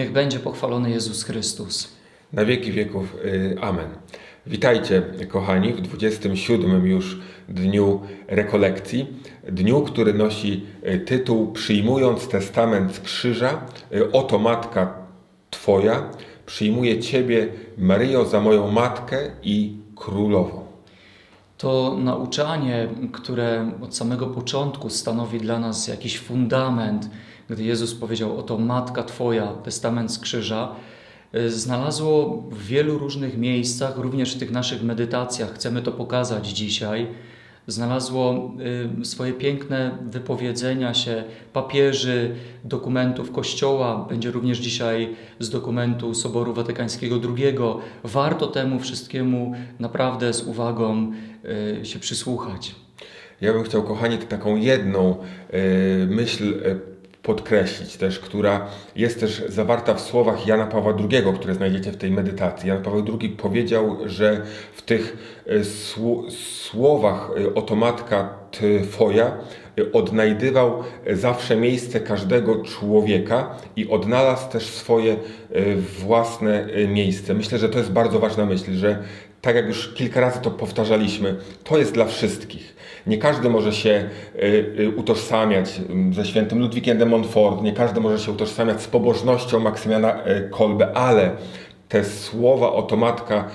Niech będzie pochwalony Jezus Chrystus. Na wieki wieków. y, Amen. Witajcie, kochani, w 27 już dniu rekolekcji. Dniu, który nosi y, tytuł Przyjmując testament z krzyża, y, oto matka Twoja, przyjmuję Ciebie, Maryjo, za moją matkę i królową. To nauczanie, które od samego początku stanowi dla nas jakiś fundament, gdy Jezus powiedział: Oto matka Twoja, testament z krzyża, y, znalazło w wielu różnych miejscach, również w tych naszych medytacjach, chcemy to pokazać dzisiaj. Znalazło y, swoje piękne wypowiedzenia się papieży, dokumentów Kościoła, będzie również dzisiaj z dokumentu Soboru Watykańskiego II. Warto temu wszystkiemu naprawdę z uwagą y, się przysłuchać. Ja bym chciał, kochani, taką jedną myśl podkreślić też, która jest też zawarta w słowach Jana Pawła II, które znajdziecie w tej medytacji. Jan Paweł II powiedział, że w tych sł- słowach y, oto matka Twoja y, odnajdywał zawsze miejsce każdego człowieka i odnalazł też swoje własne miejsce. Myślę, że to jest bardzo ważna myśl, że tak jak już kilka razy to powtarzaliśmy, to jest dla wszystkich. Nie każdy może się y, y, utożsamiać y, ze świętym Ludwikiem de Montfort, nie każdy może się utożsamiać z pobożnością Maksymiana y, Kolbe, ale te słowa oto matka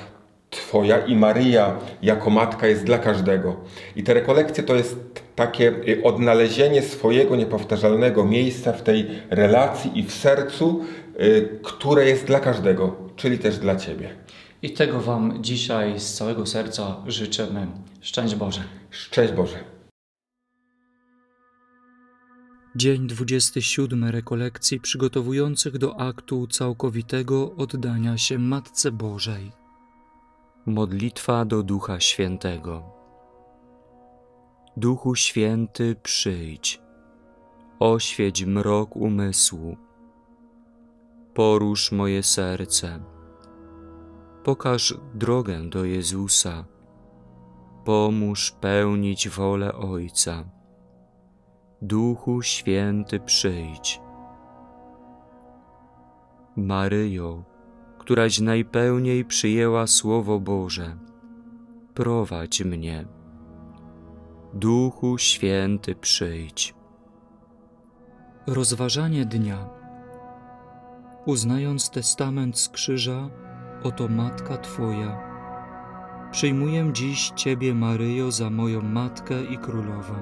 Twoja i Maryja jako matka jest dla każdego. I te rekolekcje to jest takie odnalezienie swojego niepowtarzalnego miejsca w tej relacji i w sercu, które jest dla każdego, czyli też dla Ciebie. I tego Wam dzisiaj z całego serca życzymy. Szczęść Boże. Szczęść Boże. Dzień 27 rekolekcji przygotowujących do aktu całkowitego oddania się Matce Bożej. Modlitwa do Ducha Świętego. Duchu Święty, przyjdź, oświeć mrok umysłu, porusz moje serce, pokaż drogę do Jezusa, pomóż pełnić wolę Ojca. Duchu Święty przyjdź. Maryjo, któraś najpełniej przyjęła Słowo Boże, prowadź mnie. Duchu Święty przyjdź. Rozważanie dnia. Uznając testament z krzyża, oto Matka Twoja. Przyjmuję dziś Ciebie, Maryjo, za moją Matkę i Królową.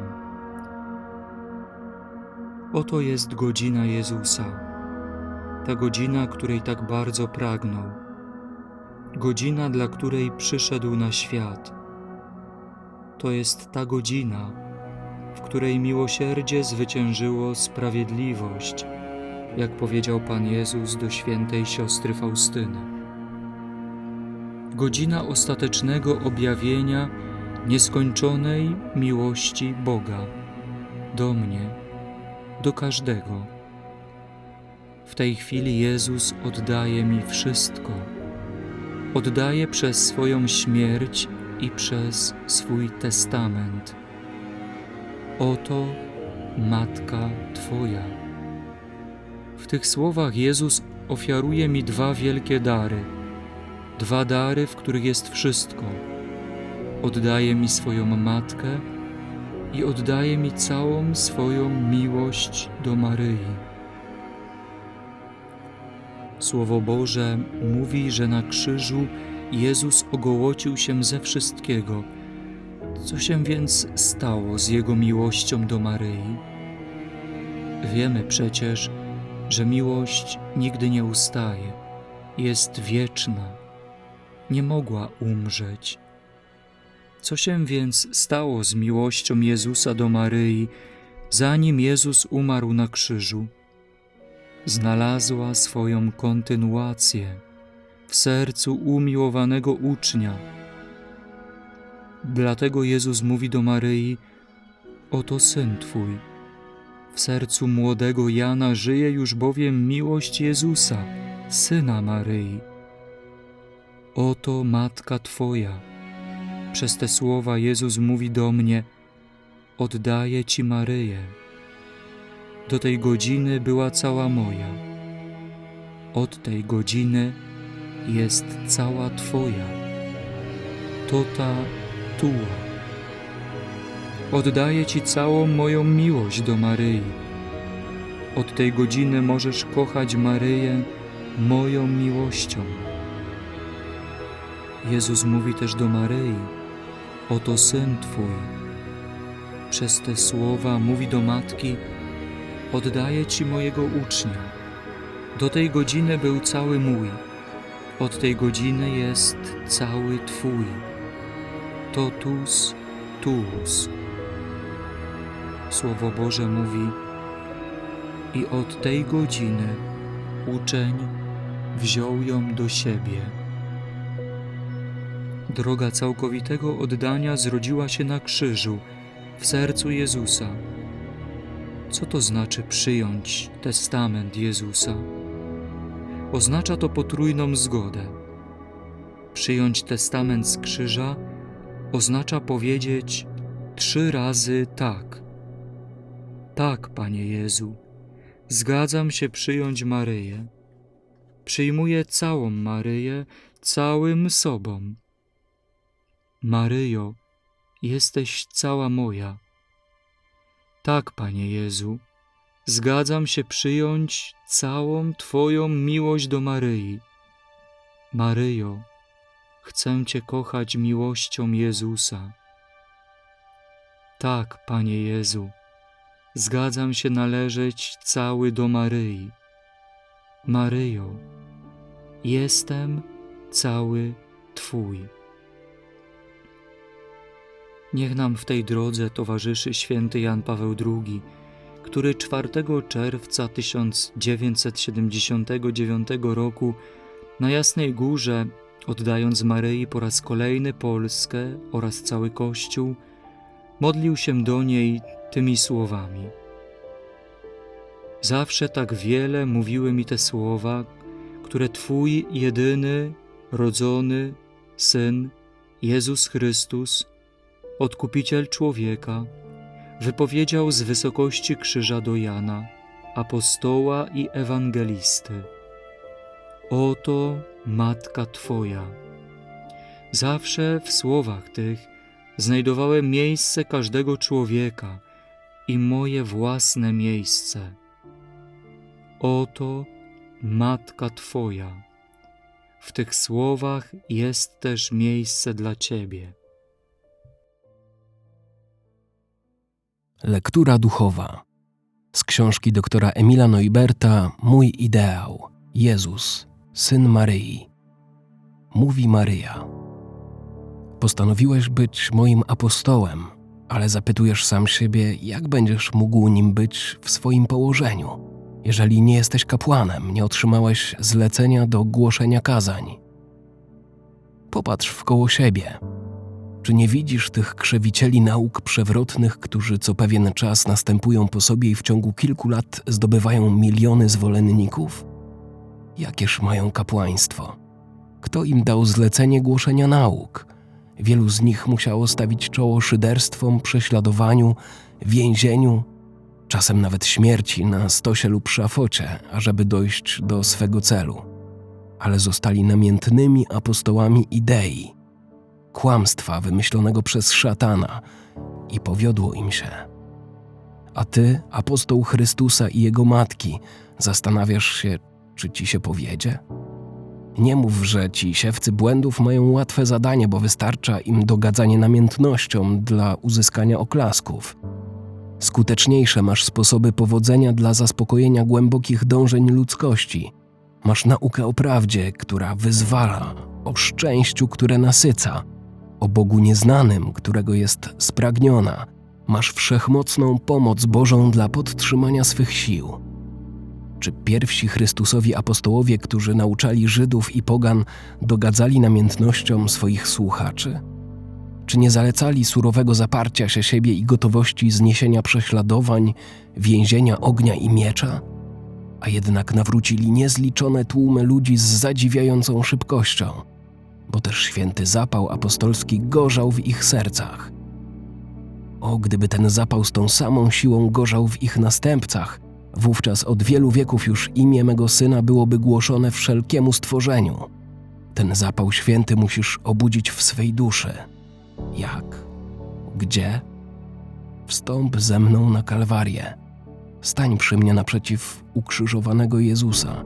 Oto jest godzina Jezusa, ta godzina, której tak bardzo pragnął, godzina, dla której przyszedł na świat. To jest ta godzina, w której miłosierdzie zwyciężyło sprawiedliwość, jak powiedział Pan Jezus do świętej siostry Faustyny. Godzina ostatecznego objawienia nieskończonej miłości Boga do mnie do każdego. W tej chwili Jezus oddaje mi wszystko. Oddaje przez swoją śmierć i przez swój testament. Oto Matka Twoja. W tych słowach Jezus ofiaruje mi dwa wielkie dary. Dwa dary, w których jest wszystko. Oddaje mi swoją matkę i oddaje mi całą swoją miłość do Maryi. Słowo Boże mówi, że na krzyżu Jezus ogołocił się ze wszystkiego. Co się więc stało z Jego miłością do Maryi? Wiemy przecież, że miłość nigdy nie ustaje, jest wieczna, nie mogła umrzeć. Co się więc stało z miłością Jezusa do Maryi, zanim Jezus umarł na krzyżu? Znalazła swoją kontynuację w sercu umiłowanego ucznia. Dlatego Jezus mówi do Maryi: Oto syn Twój. W sercu młodego Jana żyje już bowiem miłość Jezusa, syna Maryi. Oto matka Twoja. Przez te słowa Jezus mówi do mnie: Oddaję Ci Maryję. Do tej godziny była cała moja. od tej godziny jest cała Twoja. To ta tuła. Oddaję Ci całą moją miłość do Maryi. Od tej godziny możesz kochać Maryję moją miłością. Jezus mówi też do Maryi: Oto syn Twój. Przez te słowa mówi do matki: Oddaję Ci mojego ucznia. Do tej godziny był cały mój, od tej godziny jest cały Twój. Totus tuus. Słowo Boże mówi: I od tej godziny uczeń wziął ją do siebie. Droga całkowitego oddania zrodziła się na krzyżu, w sercu Jezusa. Co to znaczy przyjąć testament Jezusa? Oznacza to potrójną zgodę. Przyjąć testament z krzyża oznacza powiedzieć trzy razy tak. Tak, Panie Jezu, zgadzam się przyjąć Maryję. Przyjmuję całą Maryję, całym sobą. Maryjo, jesteś cała moja. Tak, Panie Jezu, zgadzam się przyjąć całą Twoją miłość do Maryi. Maryjo, chcę Cię kochać miłością Jezusa. Tak, Panie Jezu, zgadzam się należeć cały do Maryi. Maryjo, jestem cały Twój. Niech nam w tej drodze towarzyszy święty Jan Paweł II, który 4 czerwca 1979 roku na Jasnej Górze, oddając Maryi po raz kolejny Polskę oraz cały Kościół, modlił się do niej tymi słowami. Zawsze tak wiele mówiły mi te słowa, które Twój jedyny, rodzony Syn, Jezus Chrystus, Odkupiciel człowieka, wypowiedział z wysokości krzyża do Jana, apostoła i ewangelisty. Oto Matka Twoja. Zawsze w słowach tych znajdowałem miejsce każdego człowieka i moje własne miejsce. Oto Matka Twoja. W tych słowach jest też miejsce dla Ciebie. Lektura duchowa z książki doktora Emila Neuberta Mój ideał Jezus, syn Maryi. Mówi Maryja. Postanowiłeś być moim apostołem, ale zapytujesz sam siebie, jak będziesz mógł nim być w swoim położeniu, jeżeli nie jesteś kapłanem, nie otrzymałeś zlecenia do głoszenia kazań. Popatrz wkoło siebie. Czy nie widzisz tych krzewicieli nauk przewrotnych, którzy co pewien czas następują po sobie i w ciągu kilku lat zdobywają miliony zwolenników? Jakież mają kapłaństwo? Kto im dał zlecenie głoszenia nauk? Wielu z nich musiało stawić czoło szyderstwom, prześladowaniu, więzieniu, czasem nawet śmierci na stosie lub szafocie, ażeby dojść do swego celu. Ale zostali namiętnymi apostołami idei, kłamstwa wymyślonego przez szatana i powiodło im się. A ty, apostoł Chrystusa i jego matki, zastanawiasz się, czy ci się powiedzie? Nie mów, że ci siewcy błędów mają łatwe zadanie, bo wystarcza im dogadzanie namiętnością dla uzyskania oklasków. Skuteczniejsze masz sposoby powodzenia dla zaspokojenia głębokich dążeń ludzkości. Masz naukę o prawdzie, która wyzwala, o szczęściu, które nasyca, o Bogu nieznanym, którego jest spragniona. Masz wszechmocną pomoc Bożą dla podtrzymania swych sił. Czy pierwsi Chrystusowi apostołowie, którzy nauczali Żydów i Pogan, dogadzali namiętnościom swoich słuchaczy? Czy nie zalecali surowego zaparcia się siebie i gotowości zniesienia prześladowań, więzienia ognia i miecza? A jednak nawrócili niezliczone tłumy ludzi z zadziwiającą szybkością, bo też święty zapał apostolski gorzał w ich sercach. O, gdyby ten zapał z tą samą siłą gorzał w ich następcach, Wówczas od wielu wieków już imię mego syna byłoby głoszone wszelkiemu stworzeniu. Ten zapał święty musisz obudzić w swej duszy. Jak? Gdzie? Wstąp ze mną na Kalwarię. Stań przy mnie naprzeciw ukrzyżowanego Jezusa.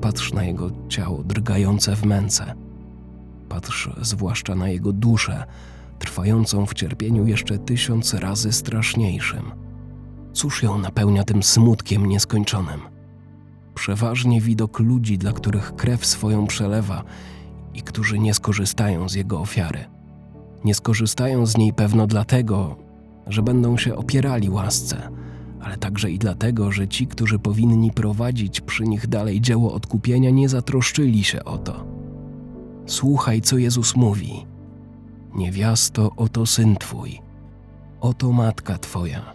Patrz na jego ciało drgające w męce. Patrz zwłaszcza na jego duszę, trwającą w cierpieniu jeszcze tysiąc razy straszniejszym. Cóż ją napełnia tym smutkiem nieskończonym? Przeważnie widok ludzi, dla których krew swoją przelewa i którzy nie skorzystają z jego ofiary. Nie skorzystają z niej pewno dlatego, że będą się opierali łasce, ale także i dlatego, że ci, którzy powinni prowadzić przy nich dalej dzieło odkupienia, nie zatroszczyli się o to. Słuchaj, co Jezus mówi. Niewiasto, oto syn twój, oto matka twoja.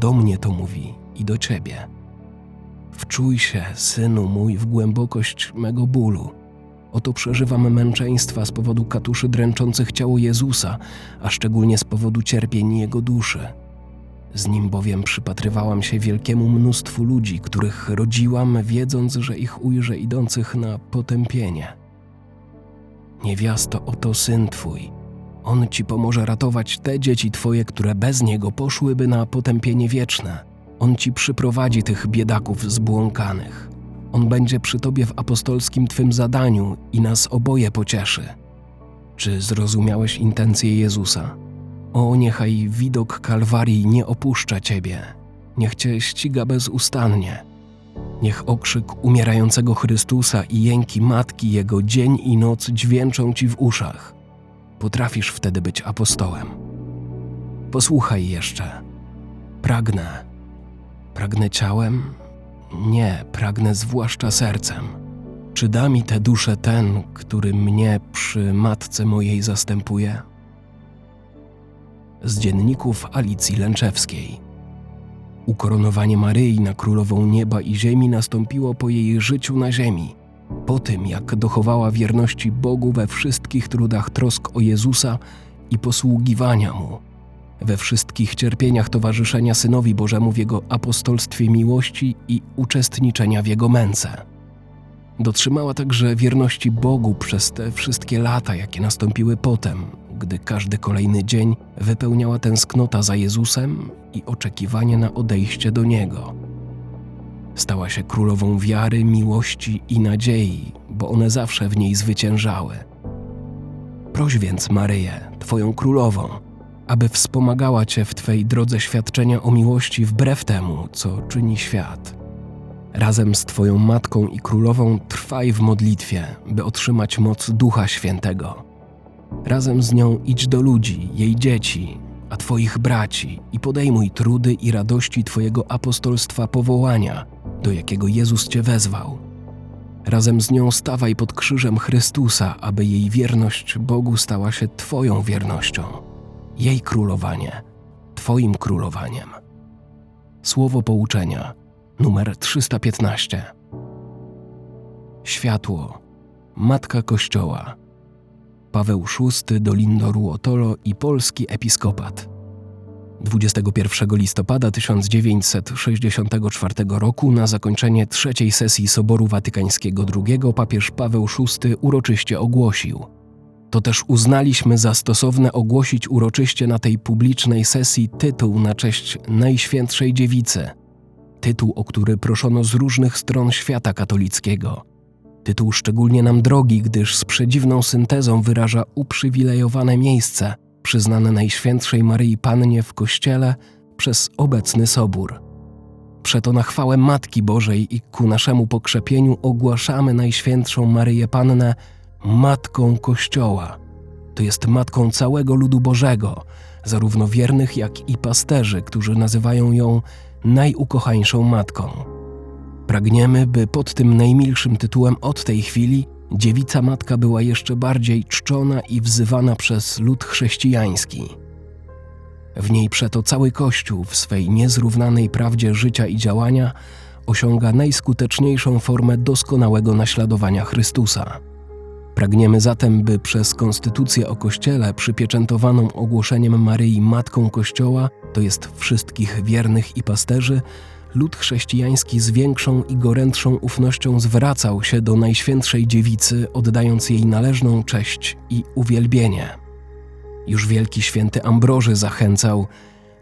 Do mnie to mówi i do ciebie. Wczuj się, synu mój, w głębokość mego bólu. Oto przeżywam męczeństwa z powodu katuszy dręczących ciało Jezusa, a szczególnie z powodu cierpień Jego duszy. Z nim bowiem przypatrywałam się wielkiemu mnóstwu ludzi, których rodziłam, wiedząc, że ich ujrzę idących na potępienie. Niewiasto, oto syn twój. On ci pomoże ratować te dzieci twoje, które bez niego poszłyby na potępienie wieczne. On ci przyprowadzi tych biedaków zbłąkanych. On będzie przy tobie w apostolskim twym zadaniu i nas oboje pocieszy. Czy zrozumiałeś intencje Jezusa? O, niechaj widok Kalwarii nie opuszcza ciebie. Niech cię ściga bezustannie. Niech okrzyk umierającego Chrystusa i jęki Matki Jego dzień i noc dźwięczą ci w uszach. Potrafisz wtedy być apostołem. Posłuchaj jeszcze. Pragnę. Pragnę ciałem? Nie, pragnę zwłaszcza sercem. Czy da mi tę duszę ten, który mnie przy matce mojej zastępuje? Z dzienników Alicji Lęczewskiej. Ukoronowanie Maryi na królową nieba i ziemi nastąpiło po jej życiu na ziemi, po tym jak dochowała wierności Bogu we wszystkich trudach trosk o Jezusa i posługiwania Mu, we wszystkich cierpieniach towarzyszenia Synowi Bożemu w Jego apostolstwie miłości i uczestniczenia w Jego męce. Dotrzymała także wierności Bogu przez te wszystkie lata, jakie nastąpiły potem, gdy każdy kolejny dzień wypełniała tęsknota za Jezusem i oczekiwanie na odejście do Niego. Stała się królową wiary, miłości i nadziei, bo one zawsze w niej zwyciężały. Proś więc Maryję, Twoją królową, aby wspomagała Cię w Twej drodze świadczenia o miłości wbrew temu, co czyni świat. Razem z Twoją matką i królową trwaj w modlitwie, by otrzymać moc Ducha Świętego. Razem z nią idź do ludzi, jej dzieci, a Twoich braci i podejmuj trudy i radości Twojego apostolstwa powołania, do jakiego Jezus Cię wezwał. Razem z nią stawaj pod krzyżem Chrystusa, aby jej wierność Bogu stała się Twoją wiernością, jej królowanie, Twoim królowaniem. Słowo pouczenia, numer 315. Światło, Matka Kościoła. Paweł VI do Lindoru Otolo i polski episkopat. 21 listopada 1964 roku na zakończenie trzeciej sesji Soboru Watykańskiego II papież Paweł VI uroczyście ogłosił. To też uznaliśmy za stosowne ogłosić uroczyście na tej publicznej sesji tytuł na cześć Najświętszej Dziewicy. Tytuł, o który proszono z różnych stron świata katolickiego. Tytuł szczególnie nam drogi, gdyż z przedziwną syntezą wyraża uprzywilejowane miejsce przyznane Najświętszej Maryi Pannie w Kościele przez obecny Sobór. Przeto na chwałę Matki Bożej i ku naszemu pokrzepieniu ogłaszamy Najświętszą Maryję Pannę Matką Kościoła. To jest Matką całego ludu Bożego, zarówno wiernych, jak i pasterzy, którzy nazywają ją najukochańszą Matką. Pragniemy, by pod tym najmilszym tytułem od tej chwili dziewica matka była jeszcze bardziej czczona i wzywana przez lud chrześcijański. W niej przeto cały Kościół w swej niezrównanej prawdzie życia i działania osiąga najskuteczniejszą formę doskonałego naśladowania Chrystusa. Pragniemy zatem, by przez konstytucję o Kościele przypieczętowaną ogłoszeniem Maryi Matką Kościoła, to jest wszystkich wiernych i pasterzy, lud chrześcijański z większą i gorętszą ufnością zwracał się do Najświętszej Dziewicy, oddając jej należną cześć i uwielbienie. Już wielki święty Ambroży zachęcał: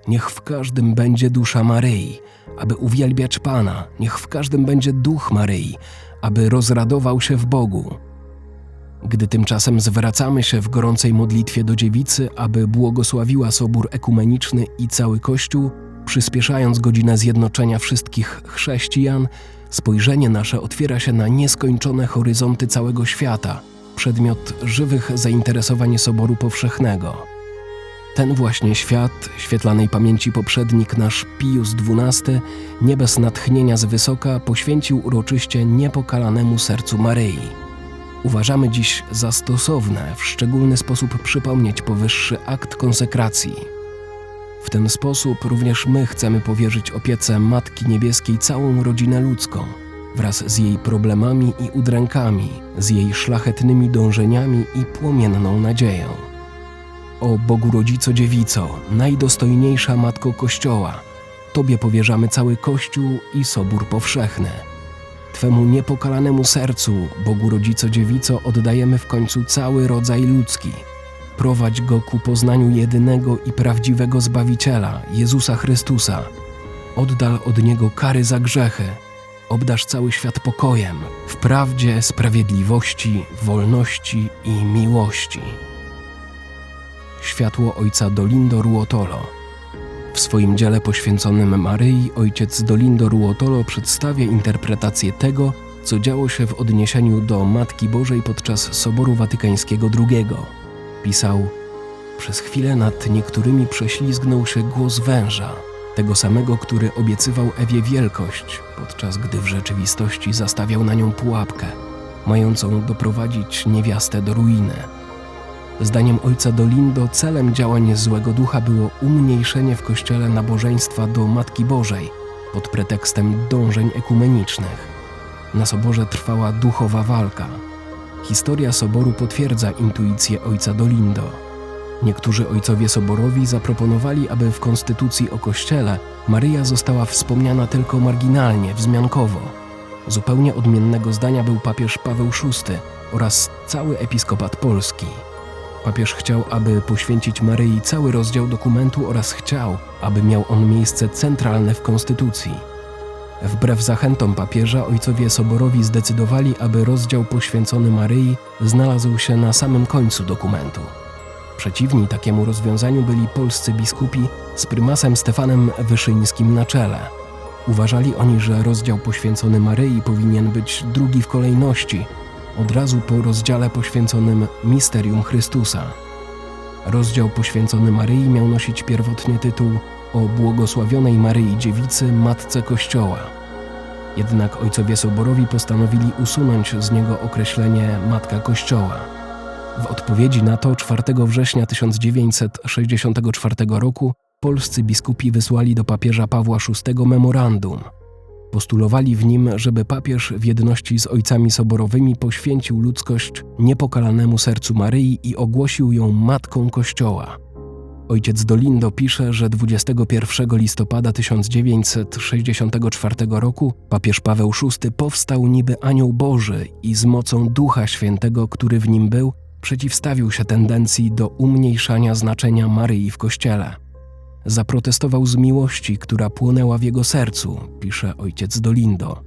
Niech w każdym będzie dusza Maryi, aby uwielbiać Pana, niech w każdym będzie duch Maryi, aby rozradował się w Bogu. Gdy tymczasem zwracamy się w gorącej modlitwie do dziewicy, aby błogosławiła Sobór Ekumeniczny i cały Kościół, przyspieszając godzinę zjednoczenia wszystkich chrześcijan, spojrzenie nasze otwiera się na nieskończone horyzonty całego świata, przedmiot żywych zainteresowań Soboru Powszechnego. Ten właśnie świat, świetlanej pamięci poprzednik nasz Pius XII, nie bez natchnienia z wysoka, poświęcił uroczyście niepokalanemu sercu Maryi. Uważamy dziś za stosowne w szczególny sposób przypomnieć powyższy akt konsekracji. W ten sposób również my chcemy powierzyć opiece Matki Niebieskiej całą rodzinę ludzką, wraz z jej problemami i udrękami, z jej szlachetnymi dążeniami i płomienną nadzieją. O Bogu Rodzico Dziewico, najdostojniejsza Matko Kościoła, Tobie powierzamy cały Kościół i Sobór Powszechny. Twemu niepokalanemu sercu, Bogu Rodzico Dziewico, oddajemy w końcu cały rodzaj ludzki. Prowadź go ku poznaniu jedynego i prawdziwego Zbawiciela, Jezusa Chrystusa. Oddal od Niego kary za grzechy. Obdasz cały świat pokojem, w prawdzie, sprawiedliwości, wolności i miłości. Światło ojca Dolindo Ruotolo. W swoim dziele poświęconym Maryi ojciec Dolindo Ruotolo przedstawia interpretację tego, co działo się w odniesieniu do Matki Bożej podczas Soboru Watykańskiego II. Pisał: Przez chwilę nad niektórymi prześlizgnął się głos węża, tego samego, który obiecywał Ewie wielkość, podczas gdy w rzeczywistości zastawiał na nią pułapkę, mającą doprowadzić niewiastę do ruiny. Zdaniem ojca Dolindo celem działań złego ducha było umniejszenie w kościele nabożeństwa do Matki Bożej pod pretekstem dążeń ekumenicznych. Na soborze trwała duchowa walka. Historia soboru potwierdza intuicję ojca Dolindo. Niektórzy ojcowie soborowi zaproponowali, aby w konstytucji o kościele Maryja została wspomniana tylko marginalnie, wzmiankowo. Zupełnie odmiennego zdania był papież Paweł VI oraz cały episkopat polski. Papież chciał, aby poświęcić Maryi cały rozdział dokumentu oraz chciał, aby miał on miejsce centralne w konstytucji. Wbrew zachętom papieża, ojcowie soborowi zdecydowali, aby rozdział poświęcony Maryi znalazł się na samym końcu dokumentu. Przeciwni takiemu rozwiązaniu byli polscy biskupi z prymasem Stefanem Wyszyńskim na czele. Uważali oni, że rozdział poświęcony Maryi powinien być drugi w kolejności, od razu po rozdziale poświęconym Misterium Chrystusa. Rozdział poświęcony Maryi miał nosić pierwotnie tytuł o błogosławionej Maryi Dziewicy, Matce Kościoła. Jednak ojcowie soborowi postanowili usunąć z niego określenie Matka Kościoła. W odpowiedzi na to 4 września 1964 roku polscy biskupi wysłali do papieża Pawła VI memorandum. Postulowali w nim, żeby papież w jedności z ojcami soborowymi poświęcił ludzkość niepokalanemu sercu Maryi i ogłosił ją Matką Kościoła. Ojciec Dolindo pisze, że 21 listopada 1964 roku papież Paweł VI powstał niby anioł Boży i z mocą Ducha Świętego, który w nim był, przeciwstawił się tendencji do umniejszania znaczenia Maryi w Kościele. Zaprotestował z miłości, która płonęła w jego sercu, pisze ojciec Dolindo.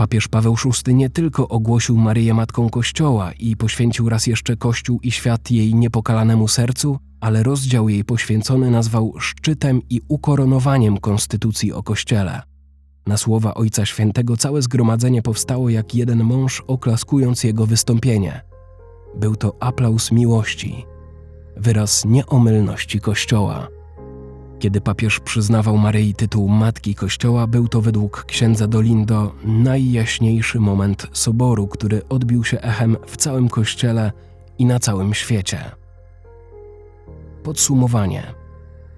Papież Paweł VI nie tylko ogłosił Maryję Matką Kościoła i poświęcił raz jeszcze Kościół i świat jej niepokalanemu sercu, ale rozdział jej poświęcony nazwał szczytem i ukoronowaniem konstytucji o Kościele. Na słowa Ojca Świętego całe zgromadzenie powstało jak jeden mąż, oklaskując jego wystąpienie. Był to aplauz miłości, wyraz nieomylności Kościoła. Kiedy papież przyznawał Maryi tytuł Matki Kościoła, był to według księdza Dolindo najjaśniejszy moment soboru, który odbił się echem w całym Kościele i na całym świecie. Podsumowanie.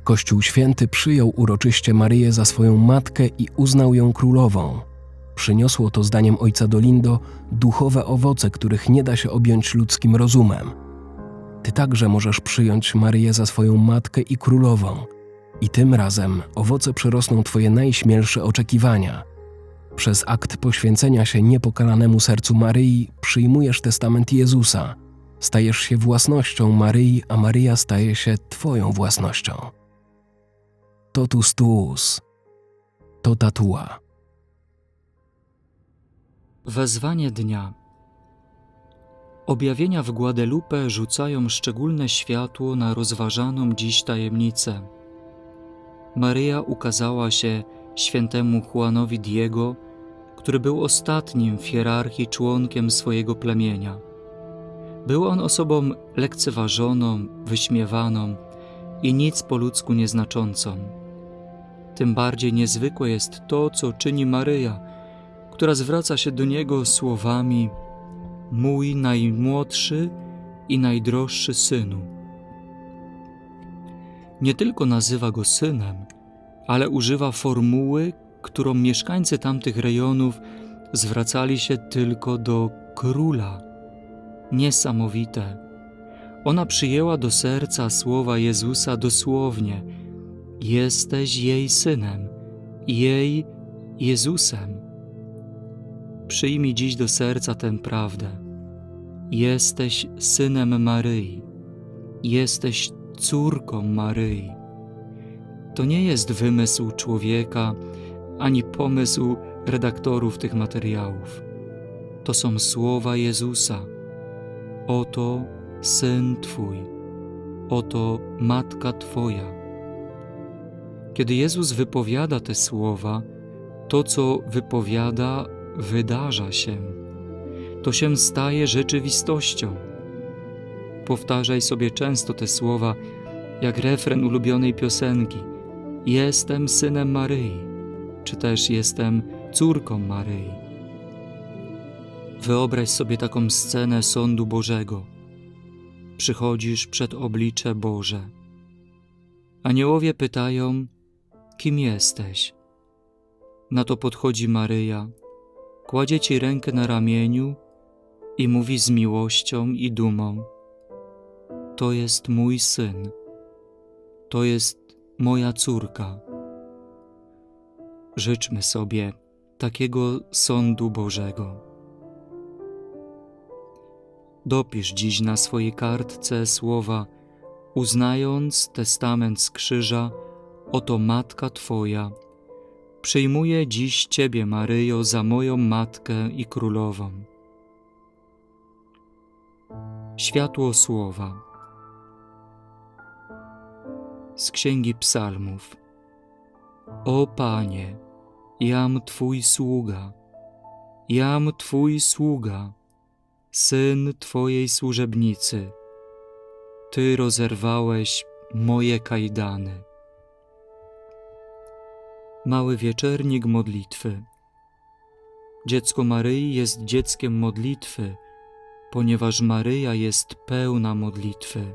Kościół Święty przyjął uroczyście Maryję za swoją matkę i uznał ją królową. Przyniosło to zdaniem ojca Dolindo duchowe owoce, których nie da się objąć ludzkim rozumem. Ty także możesz przyjąć Maryję za swoją matkę i królową – I tym razem owoce przyrosną Twoje najśmielsze oczekiwania. Przez akt poświęcenia się niepokalanemu sercu Maryi przyjmujesz testament Jezusa. Stajesz się własnością Maryi, a Maryja staje się Twoją własnością. Totus tuus. To tatua. Wezwanie dnia. Objawienia w Guadalupe rzucają szczególne światło na rozważaną dziś tajemnicę. Maryja ukazała się świętemu Juanowi Diego, który był ostatnim w hierarchii członkiem swojego plemienia. Był on osobą lekceważoną, wyśmiewaną i nic po ludzku nieznaczącą. Tym bardziej niezwykłe jest to, co czyni Maryja, która zwraca się do niego słowami: Mój najmłodszy i najdroższy synu. Nie tylko nazywa go synem, ale używa formuły, którą mieszkańcy tamtych rejonów zwracali się tylko do króla. Niesamowite. Ona przyjęła do serca słowa Jezusa dosłownie: Jesteś jej synem, jej Jezusem. Przyjmij dziś do serca tę prawdę. Jesteś synem Maryi. Jesteś córką Maryi. To nie jest wymysł człowieka ani pomysł redaktorów tych materiałów. To są słowa Jezusa. Oto syn Twój, oto matka Twoja. Kiedy Jezus wypowiada te słowa, to, co wypowiada, wydarza się. To się staje rzeczywistością. Powtarzaj sobie często te słowa, jak refren ulubionej piosenki: Jestem synem Maryi, czy też jestem córką Maryi. Wyobraź sobie taką scenę sądu Bożego. Przychodzisz przed oblicze Boże. Aniołowie pytają: Kim jesteś? Na to podchodzi Maryja, kładzie ci rękę na ramieniu i mówi z miłością i dumą: To jest mój syn, to jest moja córka. Życzmy sobie takiego sądu Bożego. Dopisz dziś na swojej kartce słowa, uznając testament z krzyża, oto matka Twoja. Przyjmuję dziś Ciebie, Maryjo, za moją matkę i królową. Światło słowa z Księgi Psalmów. O Panie, jam Twój sługa, jam Twój sługa, syn Twojej służebnicy. Ty rozerwałeś moje kajdany. Mały wieczernik modlitwy. Dziecko Maryi jest dzieckiem modlitwy, ponieważ Maryja jest pełna modlitwy.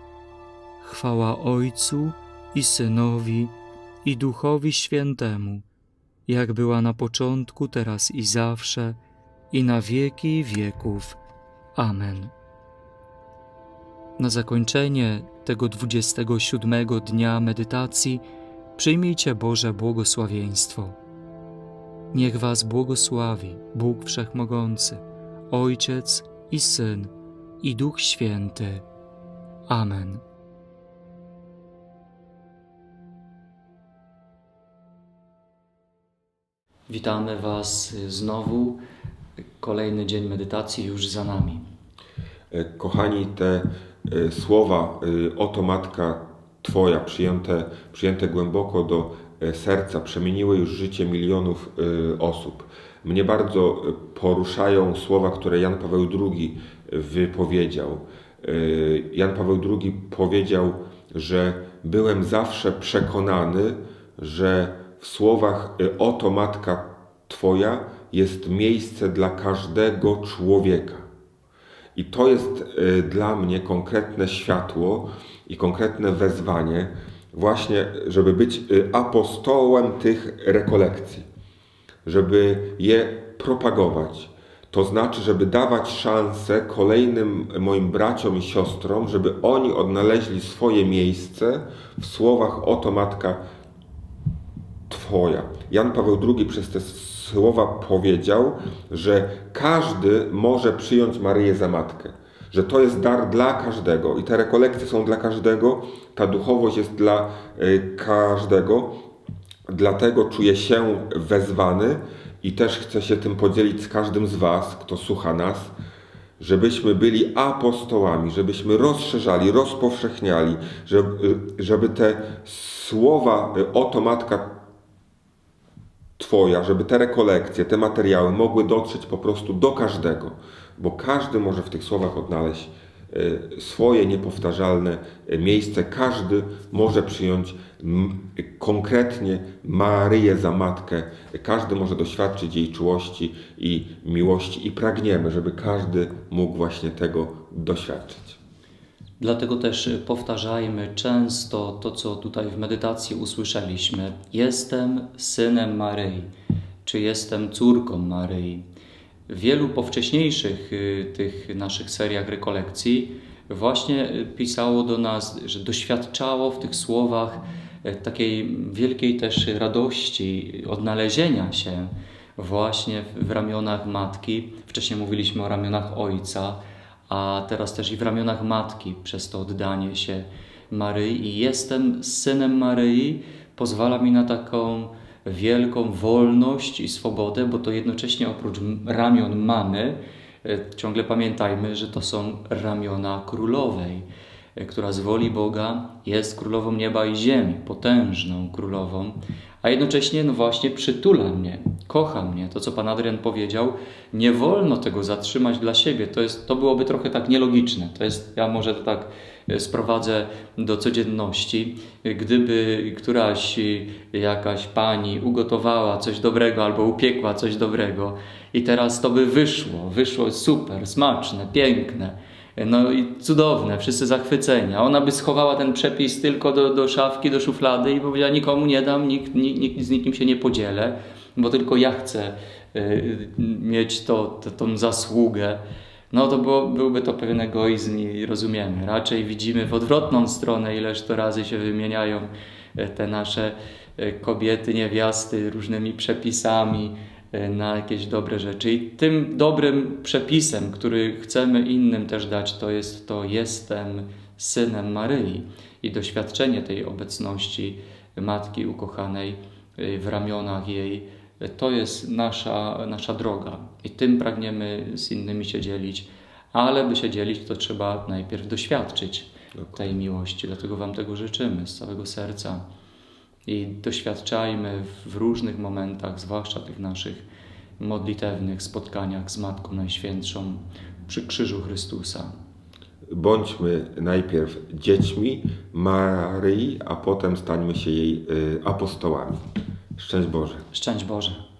Chwała Ojcu i Synowi i Duchowi Świętemu, jak była na początku, teraz i zawsze, i na wieki wieków. Amen. Na zakończenie tego 27 dnia medytacji przyjmijcie Boże błogosławieństwo. Niech Was błogosławi Bóg Wszechmogący, Ojciec i Syn i Duch Święty. Amen. Witamy Was znowu. Kolejny dzień medytacji już za nami. E, Kochani, te e, słowa e, oto Matka Twoja, przyjęte, przyjęte głęboko do serca, przemieniły już życie milionów osób. Mnie bardzo poruszają słowa, które Jan Paweł II wypowiedział. Jan Paweł II powiedział, że byłem zawsze przekonany, że w słowach e, oto Matka Twoja jest miejsce dla każdego człowieka. I to jest y, dla mnie konkretne światło i konkretne wezwanie, właśnie, żeby być y, apostołem tych rekolekcji, żeby je propagować. To znaczy, żeby dawać szansę kolejnym moim braciom i siostrom, żeby oni odnaleźli swoje miejsce w słowach Oto Matka Twoja. Jan Paweł II przez te słowa powiedział, że każdy może przyjąć Maryję za matkę. Że to jest dar dla każdego i te rekolekcje są dla każdego, ta duchowość jest dla y, każdego. Dlatego czuję się wezwany i też chcę się tym podzielić z każdym z Was, kto słucha nas, żebyśmy byli apostołami, żebyśmy rozszerzali, rozpowszechniali, żeby, żeby te słowa y, oto Matka Twoja, żeby te rekolekcje, te materiały mogły dotrzeć po prostu do każdego, bo każdy może w tych słowach odnaleźć e, swoje niepowtarzalne e, miejsce. Każdy może przyjąć konkretnie Maryję za matkę. Każdy może doświadczyć jej czułości i miłości i pragniemy, żeby każdy mógł właśnie tego doświadczyć. Dlatego też powtarzajmy często to, co tutaj w medytacji usłyszeliśmy. Jestem synem Maryi, czy jestem córką Maryi. Wielu powcześniejszych y, tych naszych seriach rekolekcji właśnie pisało do nas, że doświadczało w tych słowach y, takiej wielkiej też radości odnalezienia się właśnie w ramionach matki. Wcześniej mówiliśmy o ramionach ojca, a teraz też i w ramionach matki przez to oddanie się Maryi. I jestem synem Maryi pozwala mi na taką wielką wolność i swobodę, bo to jednocześnie oprócz ramion mamy, e, ciągle pamiętajmy, że to są ramiona królowej, która z woli Boga jest królową nieba i ziemi, potężną królową, a jednocześnie no właśnie przytula mnie, kocha mnie. To, co pan Adrian powiedział, nie wolno tego zatrzymać dla siebie. To, jest, to byłoby trochę tak nielogiczne. To jest, ja może to tak e, sprowadzę do codzienności. Gdyby któraś e, jakaś pani ugotowała coś dobrego albo upiekła coś dobrego i teraz to by wyszło, wyszło super, smaczne, piękne, no i cudowne, wszyscy zachwyceni. A ona by schowała ten przepis tylko do, do szafki, do szuflady i powiedziała: Nikomu nie dam, nikt, nikt, z nikim się nie podzielę, bo tylko ja chcę y, mieć to, to, tą zasługę. No to było, byłby to pewien egoizm i rozumiemy. Raczej widzimy w odwrotną stronę, ileż to razy się wymieniają e, te nasze e, kobiety, niewiasty różnymi przepisami na jakieś dobre rzeczy. I tym dobrym przepisem, który chcemy innym też dać, to jest to jestem synem Maryi. I doświadczenie tej obecności Matki Ukochanej y, w ramionach jej, y, to jest nasza, nasza droga. I tym pragniemy z innymi się dzielić, ale by się dzielić, to trzeba najpierw doświadczyć tej miłości. Dlatego Wam tego życzymy z całego serca i doświadczajmy w różnych momentach, zwłaszcza tych naszych modlitewnych spotkaniach z Matką Najświętszą przy krzyżu Chrystusa. Bądźmy najpierw dziećmi Maryi, a potem stańmy się jej y, apostołami. Szczęść Boże. Szczęść Boże!